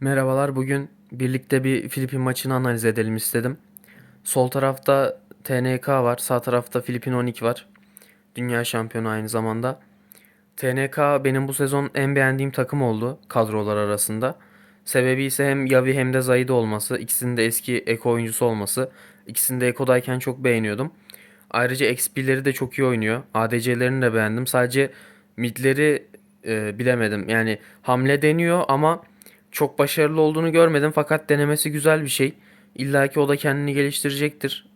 Merhabalar, bugün birlikte bir Filipin maçını analiz edelim istedim. Sol tarafta TNK var, sağ tarafta Filipin 12 var. Dünya şampiyonu aynı zamanda. TNK benim bu sezon en beğendiğim takım oldu kadrolar arasında. Sebebi ise hem Yavi hem de Zayda olması, ikisinin de eski Eko oyuncusu olması. İkisini de Eko'dayken çok beğeniyordum. Ayrıca XP'leri de çok iyi oynuyor. ADC'lerini de beğendim. Sadece midleri e, bilemedim. Yani hamle deniyor ama çok başarılı olduğunu görmedim. Fakat denemesi güzel bir şey. İlla ki o da kendini geliştirecektir.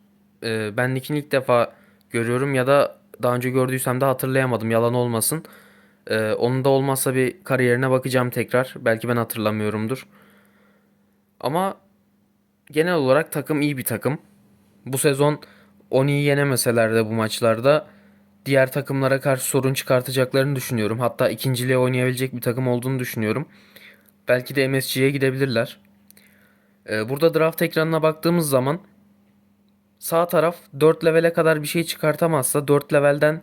E, ben Nick'ini ilk defa görüyorum ya da daha önce gördüysem de hatırlayamadım. Yalan olmasın. E, onun da olmazsa bir kariyerine bakacağım tekrar. Belki ben hatırlamıyorumdur. Ama genel olarak takım iyi bir takım. Bu sezon Oni'yi yenemeseler de bu maçlarda diğer takımlara karşı sorun çıkartacaklarını düşünüyorum. Hatta ikinciliğe oynayabilecek bir takım olduğunu düşünüyorum. Belki de MSG'ye gidebilirler. Ee, burada draft ekranına baktığımız zaman sağ taraf 4 levele kadar bir şey çıkartamazsa 4 levelden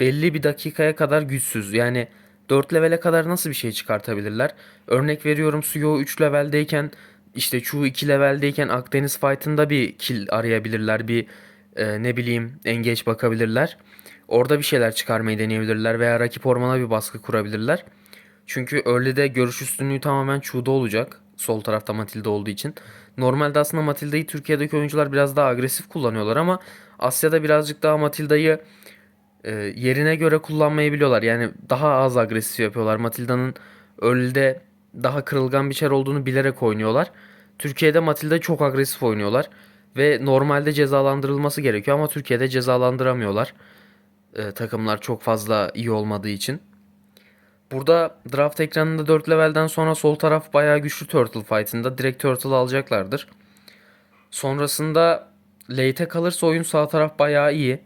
belli bir dakikaya kadar güçsüz. Yani 4 levele kadar nasıl bir şey çıkartabilirler? Örnek veriyorum Suyo 3 leveldeyken işte Chu 2 leveldeyken Akdeniz Fight'ında bir kill arayabilirler. Bir e, ne bileyim engeç bakabilirler. Orada bir şeyler çıkarmayı deneyebilirler veya rakip ormana bir baskı kurabilirler. Çünkü early'de görüş üstünlüğü tamamen Chu'da olacak. Sol tarafta Matilda olduğu için. Normalde aslında Matilda'yı Türkiye'deki oyuncular biraz daha agresif kullanıyorlar ama Asya'da birazcık daha Matilda'yı e, yerine göre kullanmayı biliyorlar. Yani daha az agresif yapıyorlar. Matilda'nın early'de daha kırılgan bir çar olduğunu bilerek oynuyorlar. Türkiye'de Matilda çok agresif oynuyorlar. Ve normalde cezalandırılması gerekiyor ama Türkiye'de cezalandıramıyorlar. E, takımlar çok fazla iyi olmadığı için. Burada draft ekranında 4 levelden sonra sol taraf bayağı güçlü Turtle fight'ında. Direkt Turtle alacaklardır. Sonrasında late'e kalırsa oyun sağ taraf bayağı iyi.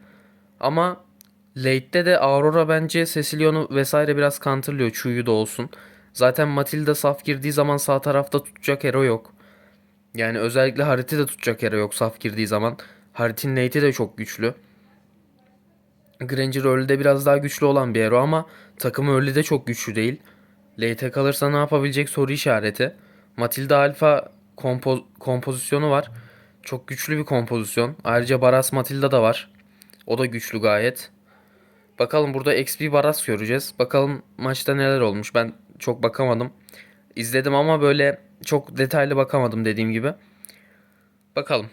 Ama late'de de Aurora bence Cecilion'u vesaire biraz counterlıyor. Chu'yu da olsun. Zaten Matilda saf girdiği zaman sağ tarafta tutacak hero yok. Yani özellikle Harit'i de tutacak hero yok saf girdiği zaman. Harit'in late'i de çok güçlü. Granger early'de biraz daha güçlü olan bir hero ama takımı early'de çok güçlü değil. Late kalırsa ne yapabilecek soru işareti. Matilda Alpha kompo- kompozisyonu var. Çok güçlü bir kompozisyon. Ayrıca Baras Matilda da var. O da güçlü gayet. Bakalım burada XP Baras göreceğiz. Bakalım maçta neler olmuş. Ben çok bakamadım. İzledim ama böyle çok detaylı bakamadım dediğim gibi. Bakalım.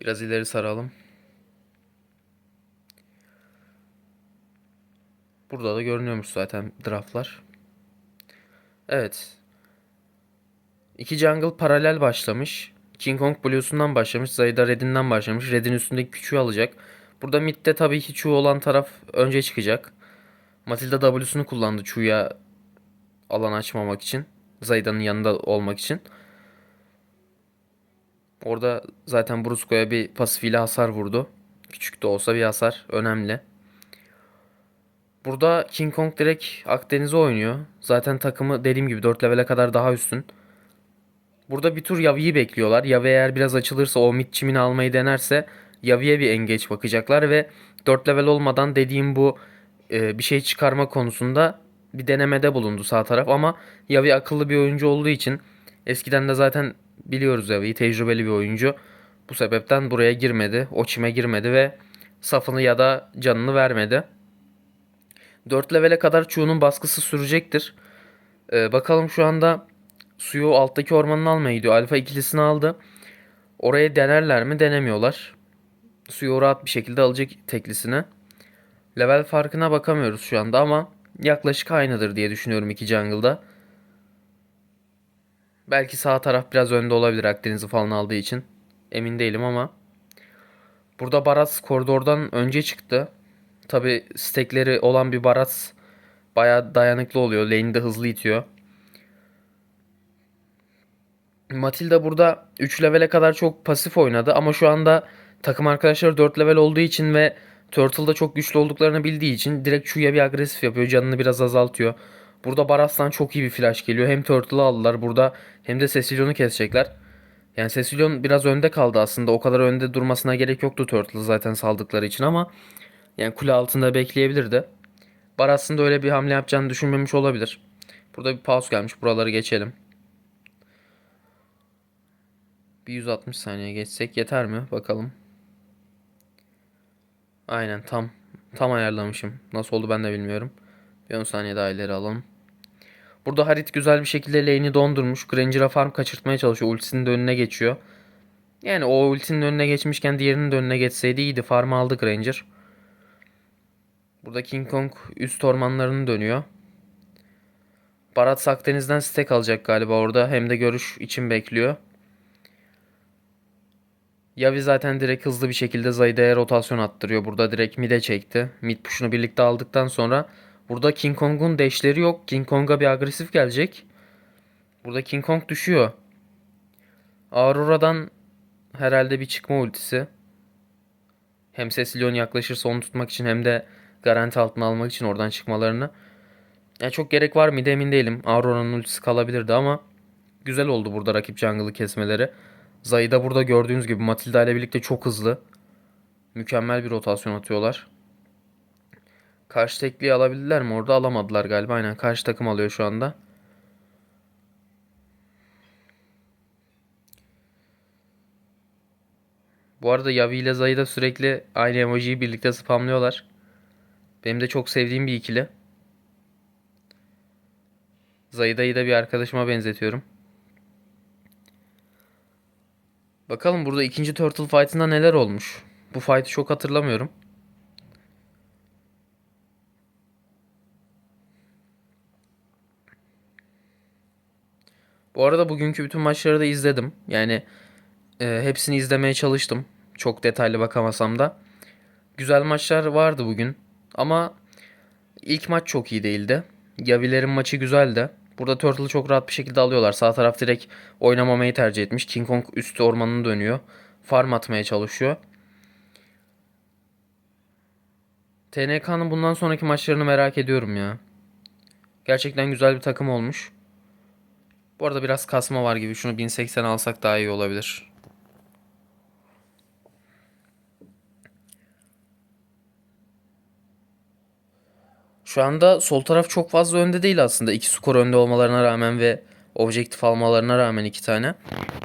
Biraz ileri saralım. Burada da görünüyormuş zaten draftlar. Evet. İki jungle paralel başlamış. King Kong Blues'undan başlamış. Zayda Red'inden başlamış. Red'in üstündeki küçüğü alacak. Burada midde tabii ki Chu olan taraf önce çıkacak. Matilda W'sunu kullandı Chu'ya alan açmamak için. Zayda'nın yanında olmak için. Orada zaten Brusco'ya bir pasifiyle hasar vurdu. Küçük de olsa bir hasar önemli. Burada King Kong direkt Akdeniz'e oynuyor. Zaten takımı dediğim gibi 4 levele kadar daha üstün. Burada bir tur Yavi'yi bekliyorlar. Yavi eğer biraz açılırsa o mid çimini almayı denerse Yavi'ye bir engeç bakacaklar ve 4 level olmadan dediğim bu e, bir şey çıkarma konusunda bir denemede bulundu sağ taraf ama Yavi akıllı bir oyuncu olduğu için eskiden de zaten biliyoruz Yavi'yi tecrübeli bir oyuncu. Bu sebepten buraya girmedi. O çime girmedi ve safını ya da canını vermedi. 4 levele kadar Chu'nun baskısı sürecektir. Ee, bakalım şu anda suyu alttaki ormanını almaya gidiyor. Alfa ikilisini aldı. Oraya denerler mi? Denemiyorlar. Suyu rahat bir şekilde alacak teklisini. Level farkına bakamıyoruz şu anda ama yaklaşık aynıdır diye düşünüyorum iki jungle'da. Belki sağ taraf biraz önde olabilir Akdeniz'i falan aldığı için. Emin değilim ama. Burada Baras koridordan önce çıktı. Tabi stekleri olan bir Baras bayağı dayanıklı oluyor. Lane'i de hızlı itiyor. Matilda burada 3 levele kadar çok pasif oynadı ama şu anda takım arkadaşları 4 level olduğu için ve Turtle'da çok güçlü olduklarını bildiği için direkt Chu'ya bir agresif yapıyor. Canını biraz azaltıyor. Burada Baras'tan çok iyi bir flash geliyor. Hem Turtle'ı aldılar burada hem de Cecilion'u kesecekler. Yani Cecilion biraz önde kaldı aslında. O kadar önde durmasına gerek yoktu Turtle zaten saldıkları için ama yani kule altında bekleyebilirdi. Bar aslında öyle bir hamle yapacağını düşünmemiş olabilir. Burada bir pause gelmiş. Buraları geçelim. Bir 160 saniye geçsek yeter mi? Bakalım. Aynen tam tam ayarlamışım. Nasıl oldu ben de bilmiyorum. Bir 10 saniye daha ileri alalım. Burada Harit güzel bir şekilde lane'i dondurmuş. Granger'a farm kaçırtmaya çalışıyor. Ultisinin de önüne geçiyor. Yani o ultinin önüne geçmişken diğerinin de önüne geçseydi iyiydi. Farm aldı Granger. Burada King Kong üst ormanlarını dönüyor. Barat Akdeniz'den stack alacak galiba orada. Hem de görüş için bekliyor. Yavi zaten direkt hızlı bir şekilde Zayde'ye rotasyon attırıyor. Burada direkt mid'e çekti. Mid push'unu birlikte aldıktan sonra burada King Kong'un dash'leri yok. King Kong'a bir agresif gelecek. Burada King Kong düşüyor. Aurora'dan herhalde bir çıkma ultisi. Hem Cecilion yaklaşırsa onu tutmak için hem de garanti altına almak için oradan çıkmalarını. Ya çok gerek var mıydı emin değilim. Aurora'nın ultisi kalabilirdi ama güzel oldu burada rakip jungle'ı kesmeleri. Zayda burada gördüğünüz gibi Matilda ile birlikte çok hızlı. Mükemmel bir rotasyon atıyorlar. Karşı tekliği alabildiler mi? Orada alamadılar galiba. Aynen karşı takım alıyor şu anda. Bu arada Yavi ile Zayda sürekli aynı emojiyi birlikte spamlıyorlar. Benim de çok sevdiğim bir ikili. Zayda'yı da bir arkadaşıma benzetiyorum. Bakalım burada ikinci Turtle Fight'ında neler olmuş. Bu fight'ı çok hatırlamıyorum. Bu arada bugünkü bütün maçları da izledim. Yani e, hepsini izlemeye çalıştım. Çok detaylı bakamasam da. Güzel maçlar vardı bugün. Ama ilk maç çok iyi değildi. Yavilerin maçı güzeldi. Burada Turtle'ı çok rahat bir şekilde alıyorlar. Sağ taraf direkt oynamamayı tercih etmiş. King Kong üstü ormanını dönüyor. Farm atmaya çalışıyor. TNK'nın bundan sonraki maçlarını merak ediyorum ya. Gerçekten güzel bir takım olmuş. Bu arada biraz kasma var gibi. Şunu 1080 alsak daha iyi olabilir. Şu anda sol taraf çok fazla önde değil aslında. İki skor önde olmalarına rağmen ve objektif almalarına rağmen iki tane.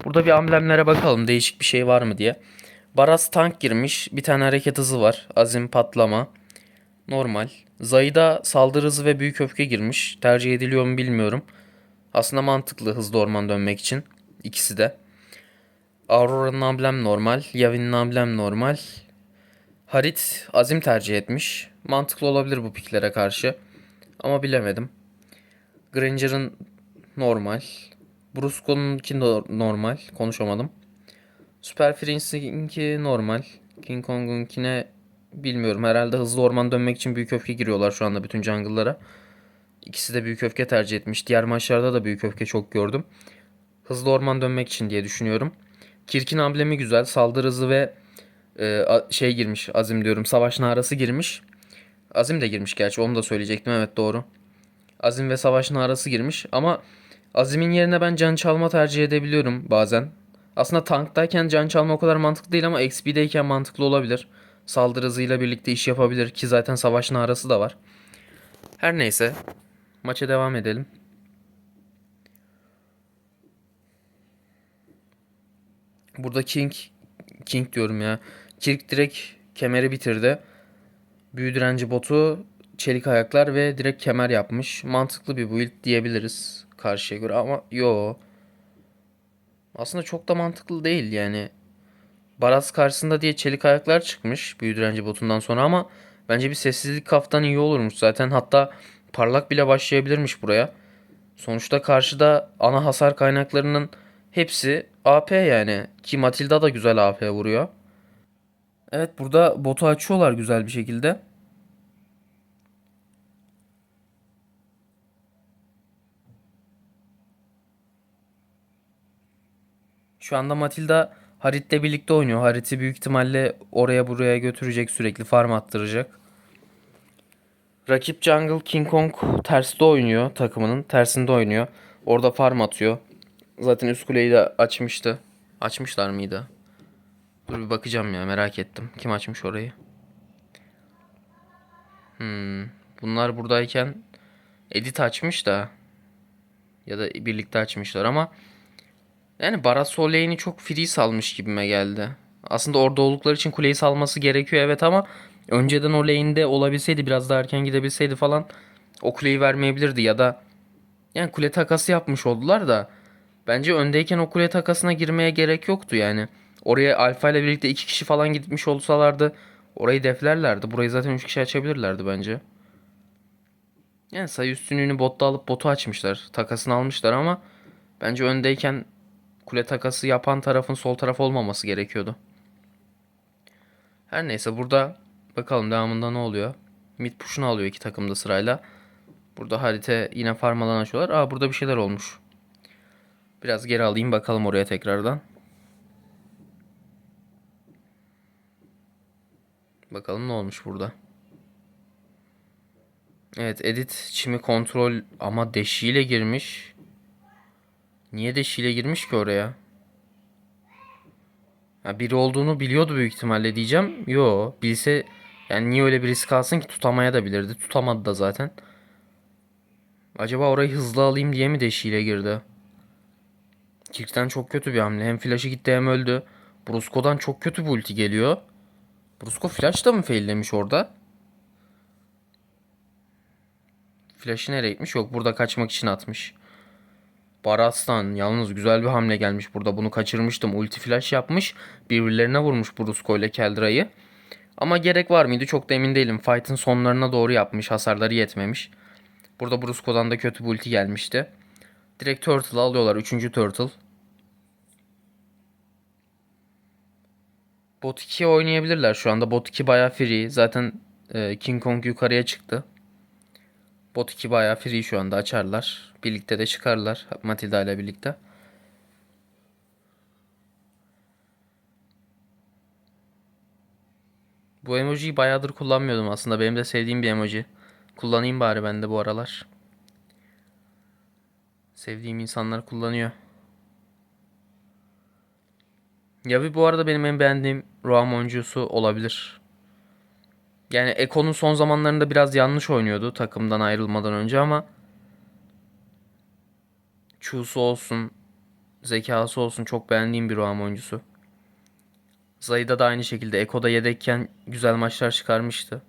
Burada bir amblemlere bakalım değişik bir şey var mı diye. Baraz tank girmiş. Bir tane hareket hızı var. Azim patlama. Normal. Zayda saldırı hızı ve büyük öfke girmiş. Tercih ediliyor mu bilmiyorum. Aslında mantıklı hızlı orman dönmek için. İkisi de. Aurora'nın amblem normal. Yavin'in amblem normal. Harit Azim tercih etmiş. Mantıklı olabilir bu piklere karşı. Ama bilemedim. Granger'ın normal. Brusco'nunki normal. Konuşamadım. Super Prince'inki normal. King Kong'unkine bilmiyorum. Herhalde hızlı orman dönmek için büyük öfke giriyorlar şu anda bütün jungle'lara. İkisi de büyük öfke tercih etmiş. Diğer maçlarda da büyük öfke çok gördüm. Hızlı orman dönmek için diye düşünüyorum. Kirk'in amblemi güzel. Saldırı hızı ve e, şey girmiş. Azim diyorum. Savaş narası girmiş. Azim de girmiş gerçi. Onu da söyleyecektim. Evet doğru. Azim ve Savaş narası girmiş. Ama Azim'in yerine ben can çalma tercih edebiliyorum bazen. Aslında tanktayken can çalma o kadar mantıklı değil ama XP'deyken mantıklı olabilir. Saldırı hızıyla birlikte iş yapabilir ki zaten savaş narası da var. Her neyse. Maça devam edelim. Burada King King diyorum ya. King direkt kemeri bitirdi. Büyü direnci botu, çelik ayaklar ve direkt kemer yapmış. Mantıklı bir build diyebiliriz karşıya göre ama yo. Aslında çok da mantıklı değil yani. Baraz karşısında diye çelik ayaklar çıkmış büyü direnci botundan sonra ama bence bir sessizlik kaftan iyi olurmuş zaten. Hatta parlak bile başlayabilirmiş buraya. Sonuçta karşıda ana hasar kaynaklarının hepsi AP yani. Ki Matilda da güzel AP vuruyor. Evet burada botu açıyorlar güzel bir şekilde. Şu anda Matilda Harit'le birlikte oynuyor. Harit'i büyük ihtimalle oraya buraya götürecek sürekli farm attıracak. Rakip Jungle King Kong terste oynuyor takımının. Tersinde oynuyor. Orada farm atıyor. Zaten üst kuleyi de açmıştı. Açmışlar mıydı? Dur bir bakacağım ya merak ettim. Kim açmış orayı? Hmm. Bunlar buradayken edit açmış da Ya da birlikte açmışlar ama yani Barası o lane'i çok free salmış gibime geldi. Aslında orada oldukları için kuleyi salması gerekiyor evet ama önceden o lane'de olabilseydi biraz daha erken gidebilseydi falan o kuleyi vermeyebilirdi ya da yani kule takası yapmış oldular da bence öndeyken o kule takasına girmeye gerek yoktu yani. Oraya Alfa ile birlikte iki kişi falan gitmiş olsalardı orayı deflerlerdi. Burayı zaten üç kişi açabilirlerdi bence. Yani sayı üstünlüğünü botta alıp botu açmışlar. Takasını almışlar ama bence öndeyken kule takası yapan tarafın sol taraf olmaması gerekiyordu. Her neyse burada bakalım devamında ne oluyor. Mid push'unu alıyor iki takım da sırayla. Burada harita yine farm alan açıyorlar. Aa burada bir şeyler olmuş. Biraz geri alayım bakalım oraya tekrardan. Bakalım ne olmuş burada. Evet edit çimi kontrol ama deşiyle girmiş. Niye deşiyle girmiş ki oraya? Ya biri olduğunu biliyordu büyük ihtimalle diyeceğim. Yo bilse yani niye öyle bir risk alsın ki tutamaya da bilirdi. Tutamadı da zaten. Acaba orayı hızlı alayım diye mi deşiyle girdi? Kirk'ten çok kötü bir hamle. Hem flash'ı gitti hem öldü. Brusco'dan çok kötü bir ulti geliyor. Brusco flash da mı faillemiş orada? Flash'ı nereye gitmiş? Yok burada kaçmak için atmış. Barastan yalnız güzel bir hamle gelmiş burada. Bunu kaçırmıştım. Ulti flash yapmış. Birbirlerine vurmuş Brusco ile Keldra'yı. Ama gerek var mıydı çok da emin değilim. Fight'ın sonlarına doğru yapmış. Hasarları yetmemiş. Burada Brusco'dan da kötü bir ulti gelmişti. Direkt Turtle'ı alıyorlar. Üçüncü Turtle. Bot 2'ye oynayabilirler şu anda. Bot 2 bayağı free. Zaten e, King Kong yukarıya çıktı. Bot 2 bayağı free şu anda açarlar. Birlikte de çıkarlar Matilda ile birlikte. Bu emojiyi bayağıdır kullanmıyordum aslında. Benim de sevdiğim bir emoji. Kullanayım bari ben de bu aralar. Sevdiğim insanlar kullanıyor. Yavi bu arada benim en beğendiğim Roam oyuncusu olabilir. Yani Eko'nun son zamanlarında biraz yanlış oynuyordu takımdan ayrılmadan önce ama Q'su olsun, zekası olsun çok beğendiğim bir Roam oyuncusu. Zayda da aynı şekilde Eko'da yedekken güzel maçlar çıkarmıştı.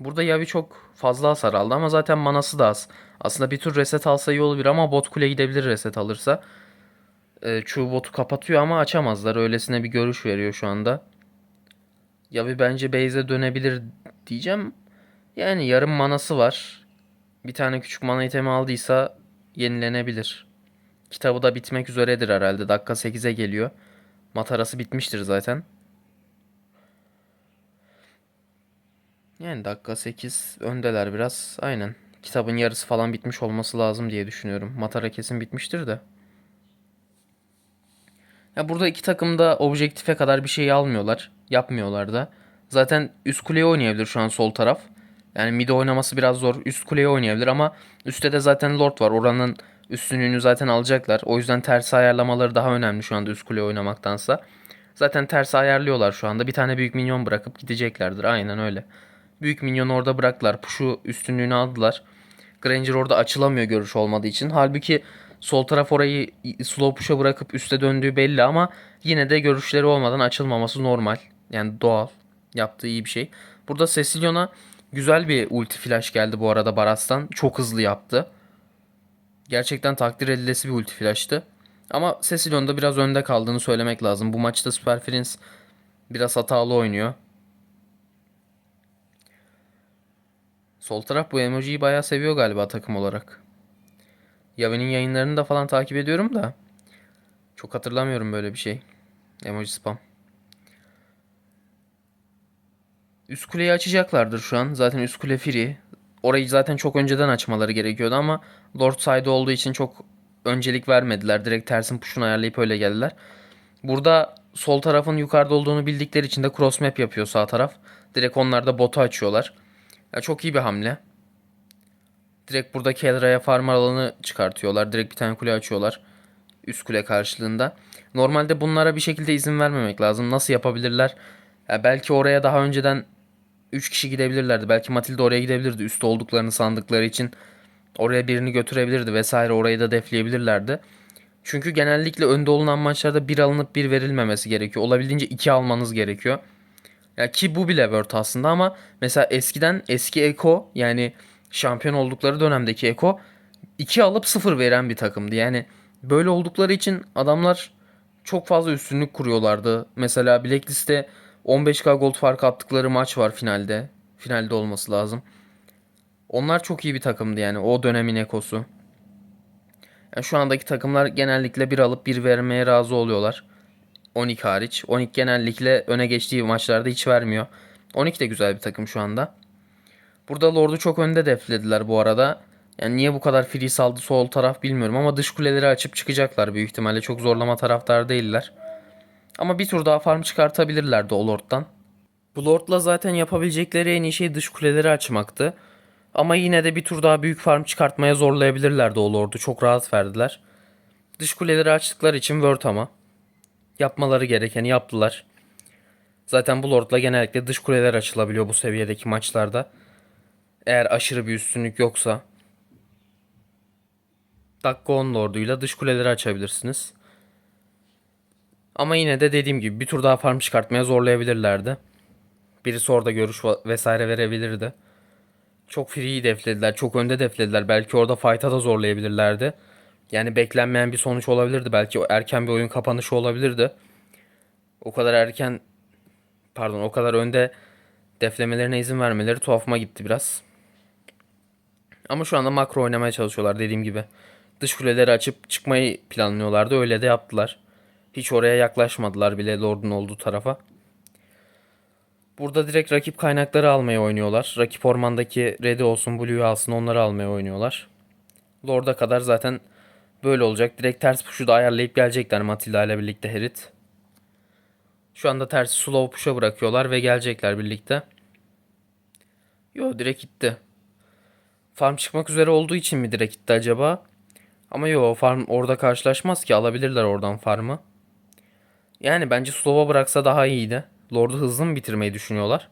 Burada Yavi çok fazla hasar aldı ama zaten manası da az. Aslında bir tur reset alsa iyi olabilir ama bot kule gidebilir reset alırsa. Ee, Chu botu kapatıyor ama açamazlar. Öylesine bir görüş veriyor şu anda. Yavi bence base'e dönebilir diyeceğim. Yani yarım manası var. Bir tane küçük mana itemi aldıysa yenilenebilir. Kitabı da bitmek üzeredir herhalde. Dakika 8'e geliyor. Matarası bitmiştir zaten. Yani dakika 8 öndeler biraz. Aynen. Kitabın yarısı falan bitmiş olması lazım diye düşünüyorum. Matara kesin bitmiştir de. Ya burada iki takım da objektife kadar bir şey almıyorlar. Yapmıyorlar da. Zaten üst kuleye oynayabilir şu an sol taraf. Yani mid oynaması biraz zor. Üst kuleye oynayabilir ama üstte de zaten Lord var. Oranın üstünlüğünü zaten alacaklar. O yüzden ters ayarlamaları daha önemli şu anda üst kuleye oynamaktansa. Zaten ters ayarlıyorlar şu anda. Bir tane büyük minyon bırakıp gideceklerdir. Aynen öyle. Büyük minyonu orada bıraktılar. Push'u üstünlüğünü aldılar. Granger orada açılamıyor görüş olmadığı için. Halbuki sol taraf orayı slow push'a bırakıp üste döndüğü belli ama yine de görüşleri olmadan açılmaması normal. Yani doğal. Yaptığı iyi bir şey. Burada Cecilion'a güzel bir ulti flash geldi bu arada Baras'tan. Çok hızlı yaptı. Gerçekten takdir edilesi bir ulti flash'tı. Ama Cecilion'da biraz önde kaldığını söylemek lazım. Bu maçta Super Prince biraz hatalı oynuyor. Sol taraf bu emojiyi bayağı seviyor galiba takım olarak. Yavi'nin yayınlarını da falan takip ediyorum da. Çok hatırlamıyorum böyle bir şey. Emoji spam. Üst kuleyi açacaklardır şu an. Zaten üst kule free. Orayı zaten çok önceden açmaları gerekiyordu ama Lord side olduğu için çok öncelik vermediler. Direkt tersin puşunu ayarlayıp öyle geldiler. Burada sol tarafın yukarıda olduğunu bildikleri için de cross map yapıyor sağ taraf. Direkt onlar da botu açıyorlar. Ya çok iyi bir hamle. Direkt burada Kelra'ya farm alanı çıkartıyorlar. Direkt bir tane kule açıyorlar. Üst kule karşılığında. Normalde bunlara bir şekilde izin vermemek lazım. Nasıl yapabilirler? Ya belki oraya daha önceden 3 kişi gidebilirlerdi. Belki Matilda oraya gidebilirdi. Üstte olduklarını sandıkları için oraya birini götürebilirdi vesaire. Orayı da defleyebilirlerdi. Çünkü genellikle önde olunan maçlarda bir alınıp bir verilmemesi gerekiyor. Olabildiğince iki almanız gerekiyor. Ya ki bu bile Word aslında ama mesela eskiden eski Eko yani şampiyon oldukları dönemdeki Eko 2 alıp 0 veren bir takımdı. Yani böyle oldukları için adamlar çok fazla üstünlük kuruyorlardı. Mesela Blacklist'te 15k gold fark attıkları maç var finalde. Finalde olması lazım. Onlar çok iyi bir takımdı yani o dönemin Eko'su. Yani şu andaki takımlar genellikle bir alıp bir vermeye razı oluyorlar. 12 hariç. 12 genellikle öne geçtiği maçlarda hiç vermiyor. 12 de güzel bir takım şu anda. Burada Lord'u çok önde deflediler bu arada. Yani niye bu kadar free saldı sol taraf bilmiyorum ama dış kuleleri açıp çıkacaklar büyük ihtimalle. Çok zorlama taraftar değiller. Ama bir tur daha farm çıkartabilirlerdi o Lord'dan. Bu Lord'la zaten yapabilecekleri en iyi şey dış kuleleri açmaktı. Ama yine de bir tur daha büyük farm çıkartmaya zorlayabilirlerdi o Lord'u. Çok rahat verdiler. Dış kuleleri açtıkları için Word ama. Yapmaları gerekeni yaptılar. Zaten bu Lord'la genellikle dış kuleler açılabiliyor bu seviyedeki maçlarda. Eğer aşırı bir üstünlük yoksa. Dakika 10 Lord'uyla dış kuleleri açabilirsiniz. Ama yine de dediğim gibi bir tur daha farm çıkartmaya zorlayabilirlerdi. Birisi orada görüş vesaire verebilirdi. Çok free deflediler. Çok önde deflediler. Belki orada fight'a da zorlayabilirlerdi. Yani beklenmeyen bir sonuç olabilirdi. Belki erken bir oyun kapanışı olabilirdi. O kadar erken pardon o kadar önde deflemelerine izin vermeleri tuhafıma gitti biraz. Ama şu anda makro oynamaya çalışıyorlar dediğim gibi. Dış kuleleri açıp çıkmayı planlıyorlardı. Öyle de yaptılar. Hiç oraya yaklaşmadılar bile Lord'un olduğu tarafa. Burada direkt rakip kaynakları almaya oynuyorlar. Rakip ormandaki Red'i olsun, Blue'yu alsın onları almaya oynuyorlar. Lord'a kadar zaten böyle olacak. Direkt ters push'u da ayarlayıp gelecekler Matilda ile birlikte Herit. Şu anda ters slow push'a bırakıyorlar ve gelecekler birlikte. Yo direkt gitti. Farm çıkmak üzere olduğu için mi direkt gitti acaba? Ama yo farm orada karşılaşmaz ki alabilirler oradan farmı. Yani bence slow'a bıraksa daha iyiydi. Lord'u hızlı mı bitirmeyi düşünüyorlar?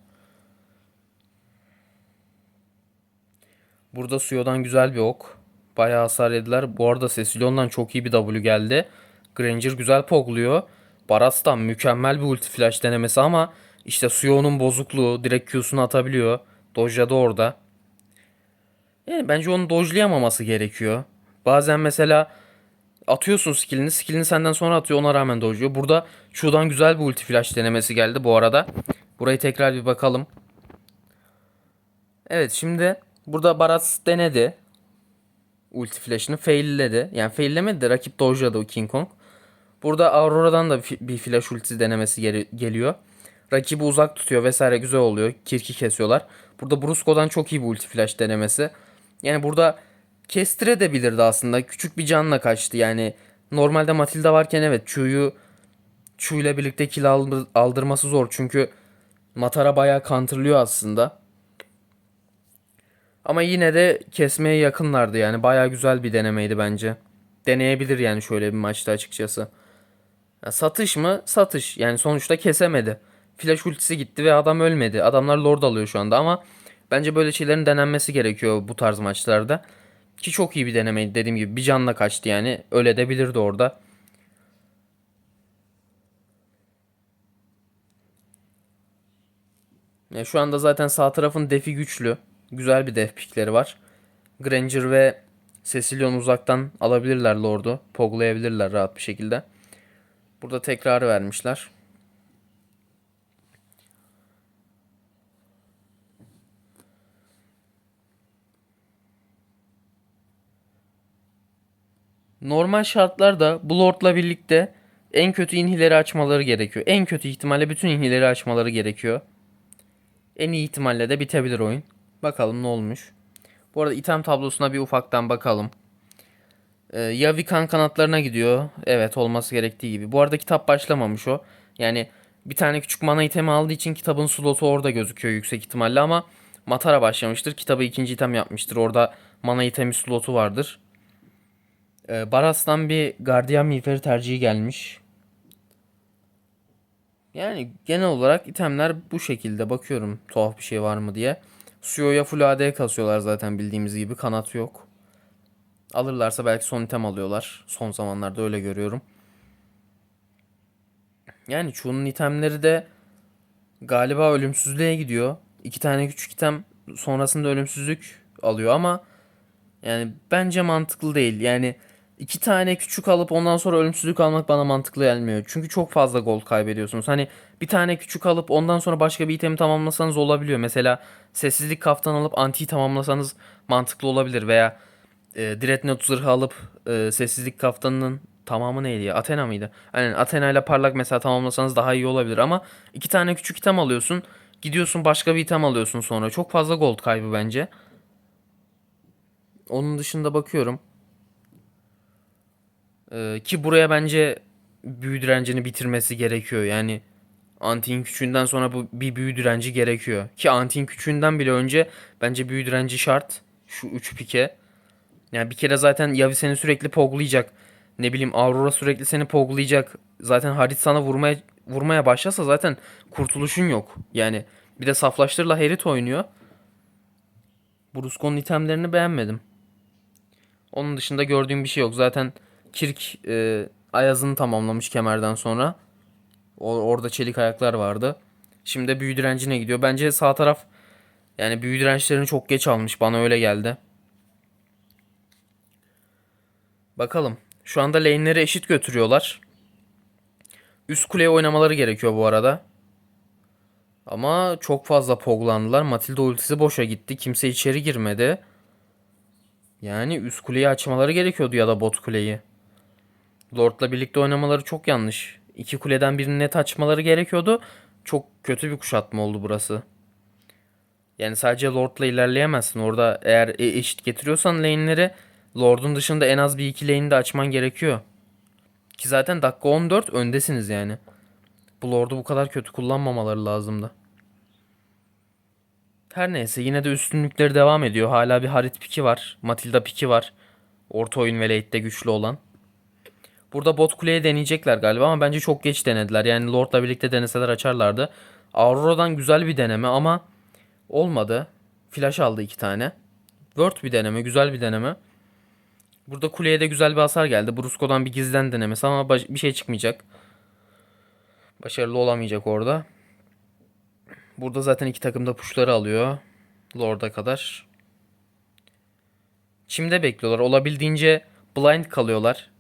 Burada Suyo'dan güzel bir ok. Bayağı hasar yediler. Bu arada Cecilion'dan çok iyi bir W geldi. Granger güzel pogluyor. Baras'tan mükemmel bir ulti flash denemesi ama işte Suyo'nun bozukluğu direkt Q'sunu atabiliyor. Doja da orada. Yani bence onu dojlayamaması gerekiyor. Bazen mesela atıyorsun skillini. Skillini senden sonra atıyor ona rağmen dojluyor. Burada şuradan güzel bir ulti flash denemesi geldi bu arada. Burayı tekrar bir bakalım. Evet şimdi burada Barat denedi. Ulti flash'ını failledi. Yani faillemedi de rakip dojladı o King Kong. Burada Aurora'dan da bir flash ultisi denemesi geri- geliyor. Rakibi uzak tutuyor vesaire güzel oluyor. Kirki kesiyorlar. Burada Brusco'dan çok iyi bir ulti flash denemesi. Yani burada kestirebilirdi aslında. Küçük bir canla kaçtı. Yani normalde Matilda varken evet Chu'yu Chu ile birlikte kill aldır- aldırması zor. Çünkü Matara bayağı counterlıyor aslında. Ama yine de kesmeye yakınlardı yani. Bayağı güzel bir denemeydi bence. Deneyebilir yani şöyle bir maçta açıkçası. Ya satış mı? Satış. Yani sonuçta kesemedi. Flash ultisi gitti ve adam ölmedi. Adamlar lord alıyor şu anda ama bence böyle şeylerin denenmesi gerekiyor bu tarz maçlarda. Ki çok iyi bir denemeydi dediğim gibi. Bir canla kaçtı yani. Öyle de bilirdi orada. Ya şu anda zaten sağ tarafın defi güçlü. Güzel bir def pikleri var. Granger ve Cecilion uzaktan alabilirler Lord'u. Poglayabilirler rahat bir şekilde. Burada tekrar vermişler. Normal şartlarda bu Lord'la birlikte en kötü inhileri açmaları gerekiyor. En kötü ihtimalle bütün inhileri açmaları gerekiyor. En iyi ihtimalle de bitebilir oyun. Bakalım ne olmuş. Bu arada item tablosuna bir ufaktan bakalım. Ee, Yavi kan kanatlarına gidiyor. Evet olması gerektiği gibi. Bu arada kitap başlamamış o. Yani bir tane küçük mana itemi aldığı için kitabın slotu orada gözüküyor yüksek ihtimalle ama Matara başlamıştır. Kitabı ikinci item yapmıştır. Orada mana itemi slotu vardır. Ee, Baras'tan bir gardiyan miğferi tercihi gelmiş. Yani genel olarak itemler bu şekilde bakıyorum tuhaf bir şey var mı diye. Suyo'ya full AD kasıyorlar zaten bildiğimiz gibi kanat yok. Alırlarsa belki son item alıyorlar. Son zamanlarda öyle görüyorum. Yani çoğunun itemleri de galiba ölümsüzlüğe gidiyor. İki tane küçük item sonrasında ölümsüzlük alıyor ama yani bence mantıklı değil. Yani iki tane küçük alıp ondan sonra ölümsüzlük almak bana mantıklı gelmiyor. Çünkü çok fazla gold kaybediyorsunuz. Hani bir tane küçük alıp ondan sonra başka bir itemi tamamlasanız olabiliyor. Mesela sessizlik kaftan alıp antiyi tamamlasanız mantıklı olabilir. Veya e, Dreadnought zırhı alıp e, sessizlik kaftanının tamamı neydi ya? Athena mıydı? Aynen Athena ile parlak mesela tamamlasanız daha iyi olabilir ama iki tane küçük item alıyorsun. Gidiyorsun başka bir item alıyorsun sonra. Çok fazla gold kaybı bence. Onun dışında bakıyorum. Ee, ki buraya bence büyü direncini bitirmesi gerekiyor. Yani Antin küçüğünden sonra bu bir büyü direnci gerekiyor. Ki Antin küçüğünden bile önce bence büyü direnci şart. Şu 3 pike. Yani bir kere zaten Yavi seni sürekli poglayacak. Ne bileyim Aurora sürekli seni poglayacak. Zaten Harit sana vurmaya vurmaya başlasa zaten kurtuluşun yok. Yani bir de saflaştırla Herit oynuyor. Brusco'nun itemlerini beğenmedim. Onun dışında gördüğüm bir şey yok. Zaten Kirk e, Ayaz'ını tamamlamış kemerden sonra. O, orada çelik ayaklar vardı. Şimdi de büyü direncine gidiyor. Bence sağ taraf yani büyü dirençlerini çok geç almış. Bana öyle geldi. Bakalım. Şu anda lane'leri eşit götürüyorlar. Üst kuleye oynamaları gerekiyor bu arada. Ama çok fazla poglandılar. Matilda ultisi boşa gitti. Kimse içeri girmedi. Yani üst kuleyi açmaları gerekiyordu ya da bot kuleyi. Lord'la birlikte oynamaları çok yanlış. İki kuleden birini net açmaları gerekiyordu. Çok kötü bir kuşatma oldu burası. Yani sadece Lord'la ilerleyemezsin. Orada eğer e- eşit getiriyorsan lane'leri Lord'un dışında en az bir iki lane'i de açman gerekiyor. Ki zaten dakika 14 öndesiniz yani. Bu Lord'u bu kadar kötü kullanmamaları lazımdı. Her neyse yine de üstünlükleri devam ediyor. Hala bir Harit piki var. Matilda piki var. Orta oyun ve late'de güçlü olan. Burada bot kuleye deneyecekler galiba ama bence çok geç denediler. Yani Lord'la birlikte deneseler açarlardı. Aurora'dan güzel bir deneme ama olmadı. Flash aldı iki tane. Word bir deneme, güzel bir deneme. Burada kuleye de güzel bir hasar geldi. Brusco'dan bir gizlen denemesi ama bir şey çıkmayacak. Başarılı olamayacak orada. Burada zaten iki takım da puşları alıyor. Lord'a kadar. Çimde bekliyorlar. Olabildiğince blind kalıyorlar.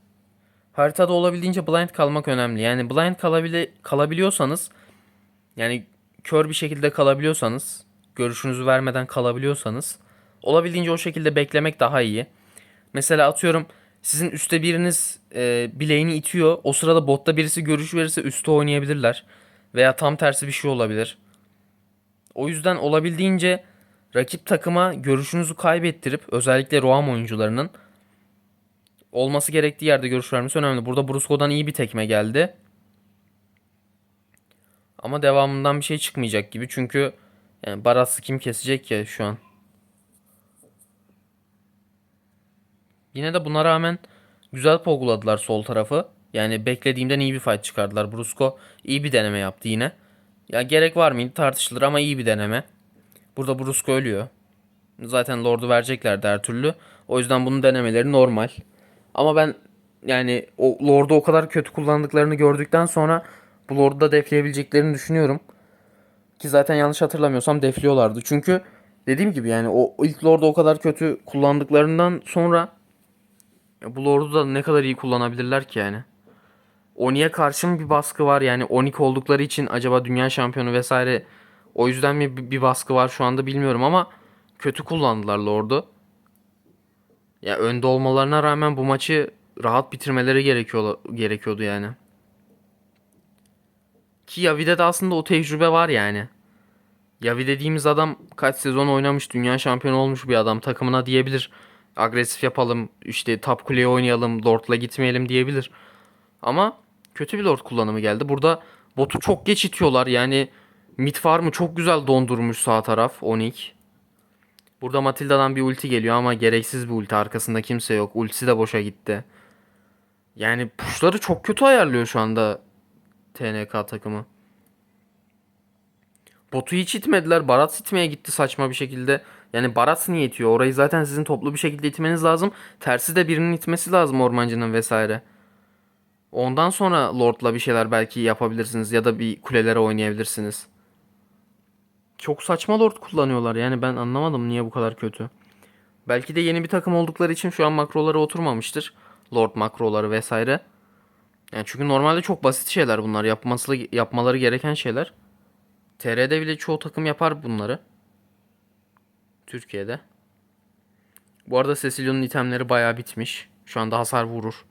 Haritada olabildiğince blind kalmak önemli. Yani blind kalabile kalabiliyorsanız yani kör bir şekilde kalabiliyorsanız, görüşünüzü vermeden kalabiliyorsanız olabildiğince o şekilde beklemek daha iyi. Mesela atıyorum sizin üstte biriniz e, bileğini itiyor. O sırada botta birisi görüş verirse üstte oynayabilirler. Veya tam tersi bir şey olabilir. O yüzden olabildiğince rakip takıma görüşünüzü kaybettirip özellikle Roam oyuncularının olması gerektiği yerde görüş vermesi önemli. Burada Brusco'dan iyi bir tekme geldi. Ama devamından bir şey çıkmayacak gibi. Çünkü yani Baras'ı kim kesecek ya şu an. Yine de buna rağmen güzel poguladılar sol tarafı. Yani beklediğimden iyi bir fight çıkardılar. Brusco iyi bir deneme yaptı yine. Ya gerek var mıydı tartışılır ama iyi bir deneme. Burada Brusco ölüyor. Zaten Lord'u vereceklerdi her türlü. O yüzden bunun denemeleri normal. Ama ben yani o Lord'u o kadar kötü kullandıklarını gördükten sonra bu Lord'u da defleyebileceklerini düşünüyorum. Ki zaten yanlış hatırlamıyorsam defliyorlardı. Çünkü dediğim gibi yani o ilk Lord'u o kadar kötü kullandıklarından sonra bu Lord'u da ne kadar iyi kullanabilirler ki yani. Oni'ye karşı mı bir baskı var yani Onik oldukları için acaba dünya şampiyonu vesaire o yüzden mi bir baskı var şu anda bilmiyorum ama kötü kullandılar Lord'u. Ya önde olmalarına rağmen bu maçı rahat bitirmeleri gerekiyor gerekiyordu yani. Ki Yavi'de de aslında o tecrübe var yani. Yavi dediğimiz adam kaç sezon oynamış, dünya şampiyonu olmuş bir adam. Takımına diyebilir. Agresif yapalım, işte top kuleye oynayalım, Lord'la gitmeyelim diyebilir. Ama kötü bir Lord kullanımı geldi. Burada botu çok geç itiyorlar. Yani mid farm'ı çok güzel dondurmuş sağ taraf Onik. Burada Matilda'dan bir ulti geliyor ama gereksiz bir ulti. Arkasında kimse yok. Ultisi de boşa gitti. Yani pushları çok kötü ayarlıyor şu anda TNK takımı. Botu hiç itmediler. Barat itmeye gitti saçma bir şekilde. Yani Barat niye itiyor? Orayı zaten sizin toplu bir şekilde itmeniz lazım. Tersi de birinin itmesi lazım ormancının vesaire. Ondan sonra Lord'la bir şeyler belki yapabilirsiniz ya da bir kulelere oynayabilirsiniz. Çok saçma Lord kullanıyorlar. Yani ben anlamadım niye bu kadar kötü. Belki de yeni bir takım oldukları için şu an makrolara oturmamıştır. Lord makroları vesaire. Yani çünkü normalde çok basit şeyler bunlar. Yapması, yapmaları gereken şeyler. TR'de bile çoğu takım yapar bunları. Türkiye'de. Bu arada Cecilio'nun itemleri bayağı bitmiş. Şu anda hasar vurur.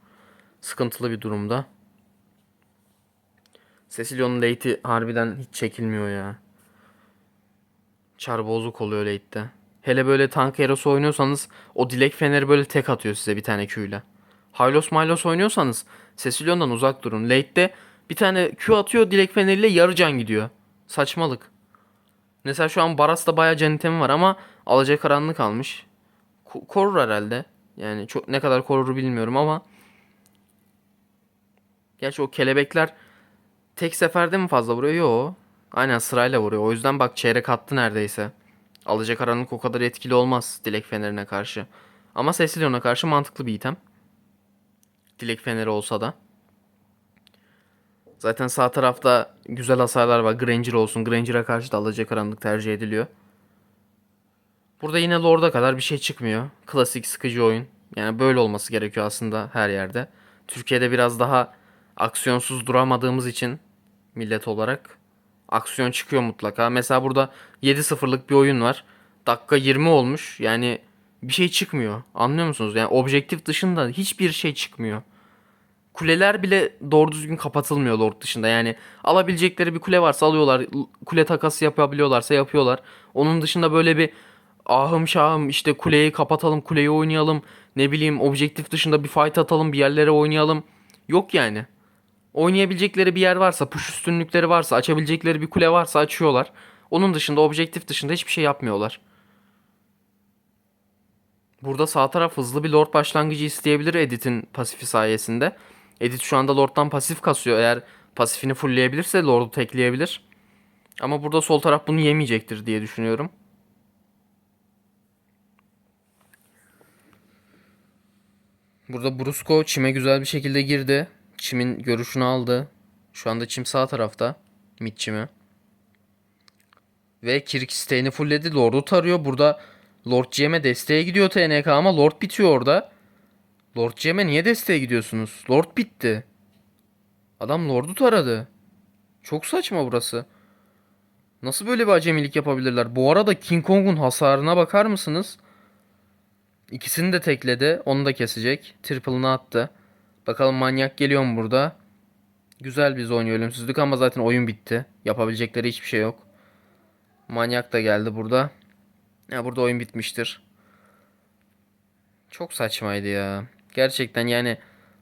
Sıkıntılı bir durumda. Cecilio'nun late'i harbiden hiç çekilmiyor ya. Çar bozuk oluyor late'de. Hele böyle tank hero'su oynuyorsanız o dilek feneri böyle tek atıyor size bir tane Q ile. Hylos Mylos oynuyorsanız Cecilion'dan uzak durun. Late'de bir tane Q atıyor dilek feneriyle yarı can gidiyor. Saçmalık. Mesela şu an Baras'ta bayağı can itemi var ama alacakaranlık almış. Ko- korur herhalde. Yani çok ne kadar korur bilmiyorum ama Gerçi o kelebekler tek seferde mi fazla vuruyor? Yo. Aynen sırayla vuruyor. O yüzden bak çeyrek attı neredeyse. Alacakaranlık o kadar etkili olmaz Dilek Feneri'ne karşı. Ama Cecilion'a karşı mantıklı bir item. Dilek Feneri olsa da. Zaten sağ tarafta güzel hasarlar var. Granger olsun. Granger'a karşı da alacakaranlık tercih ediliyor. Burada yine Lord'a kadar bir şey çıkmıyor. Klasik sıkıcı oyun. Yani böyle olması gerekiyor aslında her yerde. Türkiye'de biraz daha aksiyonsuz duramadığımız için millet olarak aksiyon çıkıyor mutlaka. Mesela burada 7-0'lık bir oyun var. Dakika 20 olmuş. Yani bir şey çıkmıyor. Anlıyor musunuz? Yani objektif dışında hiçbir şey çıkmıyor. Kuleler bile doğru düzgün kapatılmıyor Lord dışında. Yani alabilecekleri bir kule varsa alıyorlar. Kule takası yapabiliyorlarsa yapıyorlar. Onun dışında böyle bir ahım şahım işte kuleyi kapatalım, kuleyi oynayalım. Ne bileyim objektif dışında bir fight atalım, bir yerlere oynayalım. Yok yani. Oynayabilecekleri bir yer varsa, push üstünlükleri varsa, açabilecekleri bir kule varsa açıyorlar. Onun dışında objektif dışında hiçbir şey yapmıyorlar. Burada sağ taraf hızlı bir lord başlangıcı isteyebilir Edit'in pasifi sayesinde. Edit şu anda lorddan pasif kasıyor. Eğer pasifini fullleyebilirse lordu tekleyebilir. Ama burada sol taraf bunu yemeyecektir diye düşünüyorum. Burada Brusco çime güzel bir şekilde girdi. Çim'in görüşünü aldı. Şu anda çim sağ tarafta. Mid çimi. Ve Kirkstein'i fullledi. Lord'u tarıyor. Burada Lord GM'e desteğe gidiyor TNK ama Lord bitiyor orada. Lord GM'e niye desteğe gidiyorsunuz? Lord bitti. Adam Lord'u taradı. Çok saçma burası. Nasıl böyle bir acemilik yapabilirler? Bu arada King Kong'un hasarına bakar mısınız? İkisini de tekledi. Onu da kesecek. Triple'ını attı. Bakalım manyak geliyor mu burada? Güzel bir oynuyor ölümsüzlük ama zaten oyun bitti. Yapabilecekleri hiçbir şey yok. Manyak da geldi burada. Ya burada oyun bitmiştir. Çok saçmaydı ya. Gerçekten yani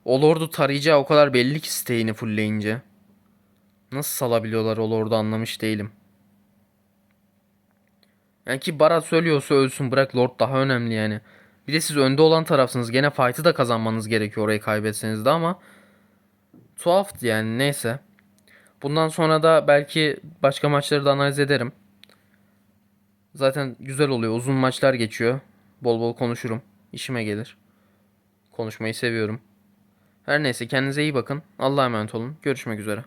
o Lord'u tarayacağı o kadar belli ki steyini fullleyince. Nasıl salabiliyorlar o Lord'u anlamış değilim. Yani ki Barat söylüyorsa ölsün bırak Lord daha önemli yani. Bir de siz önde olan tarafsınız. Gene fight'ı da kazanmanız gerekiyor orayı kaybetseniz de ama tuhaftı yani neyse. Bundan sonra da belki başka maçları da analiz ederim. Zaten güzel oluyor. Uzun maçlar geçiyor. Bol bol konuşurum. İşime gelir. Konuşmayı seviyorum. Her neyse kendinize iyi bakın. Allah'a emanet olun. Görüşmek üzere.